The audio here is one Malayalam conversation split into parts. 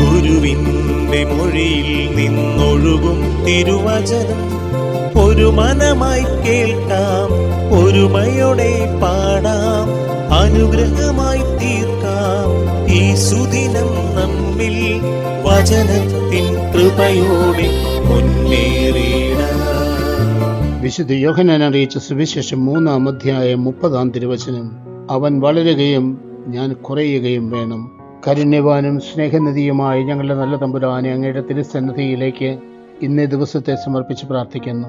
ഗുരുവിന്റെ മൊഴിയിൽ നിന്നൊഴുകും തിരുവചനം. ഒരു മനമായി കേൾക്കാം ഒരുമയോടെ പാടാം അനുഗ്രഹമായി തീർക്കാം. ഈ സുദിനം നമ്മിൽ വചനത്തിൻ കൃപയോടെ മുന്നേറിയിടാം വിശുദ്ധ യോഹനാൻ അറിയിച്ച സുവിശേഷം മൂന്നാം അധ്യായം മുപ്പതാം തിരുവചനം. അവൻ വളരുകയും ഞാൻ കുറയുകയും വേണം. കരുണ്യവാനും സ്നേഹനിധിയുമായ ഞങ്ങളുടെ നല്ല തമ്പുരാനെ അങ്ങയുടെ തിരുസന്നിധിയിലേക്ക് ഇന്നേ ദിവസത്തെ സമർപ്പിച്ച് പ്രാർത്ഥിക്കുന്നു.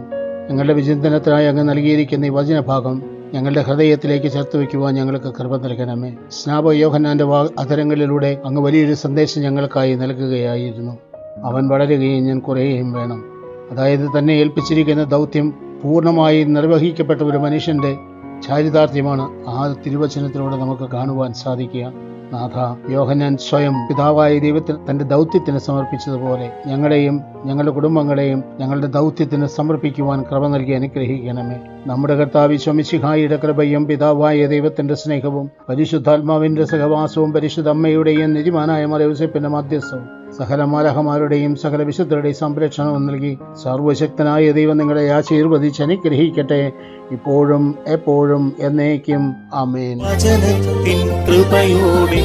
ഞങ്ങളുടെ വിചിന്തനത്തിനായി അങ്ങ് നൽകിയിരിക്കുന്ന ഈ വചനഭാഗം ഞങ്ങളുടെ ഹൃദയത്തിലേക്ക് ചേർത്ത് വയ്ക്കുവാൻ ഞങ്ങൾക്ക് കൃപ നൽകണമേ. സ്നാപ യോഹന്നാന്റെ വാ അധരങ്ങളിലൂടെ അങ്ങ് വലിയൊരു സന്ദേശം ഞങ്ങൾക്കായി നൽകുകയായിരുന്നു. അവൻ വളരുകയും ഞാൻ കുറയുകയും വേണം. അതായത് തന്നെ ഏൽപ്പിച്ചിരിക്കുന്ന ദൗത്യം പൂർണമായി നിർവഹിക്കപ്പെട്ട ഒരു മനുഷ്യന്റെ ചാരിതാർത്ഥ്യമാണ് ആ തിരുവചനത്തിലൂടെ നമുക്ക് കാണുവാൻ സാധിക്കുക. നാഥ യോഹനാൻ സ്വയം പിതാവായ ദൈവത്തിന് തന്റെ ദൗത്യത്തിന് സമർപ്പിച്ചതുപോലെ ഞങ്ങളെയും ഞങ്ങളുടെ കുടുംബങ്ങളെയും ഞങ്ങളുടെ ദൗത്യത്തിന് സമർപ്പിക്കുവാൻ കൃപ നൽകി അനുഗ്രഹിക്കണമേ. നമ്മുടെ കർത്താവ് ശമിശിഹായിയുടെ കൃപയും പിതാവായ ദൈവത്തിന്റെ സ്നേഹവും പരിശുദ്ധാത്മാവിന്റെ സഹവാസവും പരിശുദ്ധ അമ്മയുടെയും നിരിമാനായ മലയോസപ്പിന്റെ മധ്യസ്ഥവും സകല മാലഹമാരുടെയും സകല വിശുദ്ധരുടെയും സംരക്ഷണവും നൽകി സർവശക്തനായ ദൈവം നിങ്ങളെ ആശീർവദിച്ച് അനുഗ്രഹിക്കട്ടെ. ഇപ്പോഴും എപ്പോഴും എന്നേക്കും. അമേൻ കൃപയോടെ